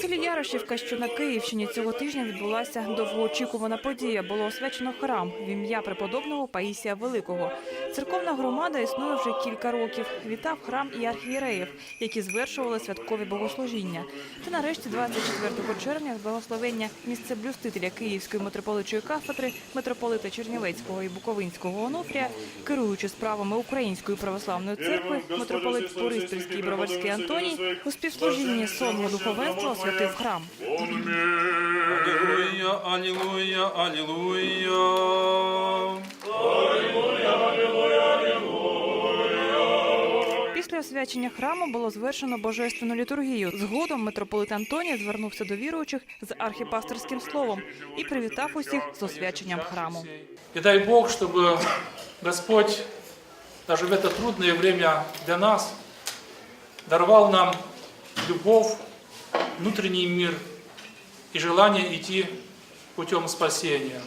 селі Ярошівка, що на Київщині цього тижня відбулася довгоочікувана подія. Було освячено храм в ім'я преподобного Паїсія Великого. Церковна громада існує вже кілька років. Вітав храм і архієреїв, які звершували святкові богослужіння. Та нарешті 24 червня з благословення місцеблюстителя Київської митрополитчої кафедри митрополита Чернівецького і Буковинського Онуфрія, керуючи справами Української православної церкви, митрополит Бориспільський і Броварський Антоній у співслужінні сонного духовенства освятив храм. Аллилуйя, аллилуйя, аллилуйя. Після освячення храму було звершено божественну літургію. Згодом митрополит Антоній звернувся до віруючих з архіпасторським словом і привітав усіх з освяченням храму. И дай Бог, чтобы Господь даже в это трудное время для нас даровал нам любовь, внутренний мир и желание идти путем спасения.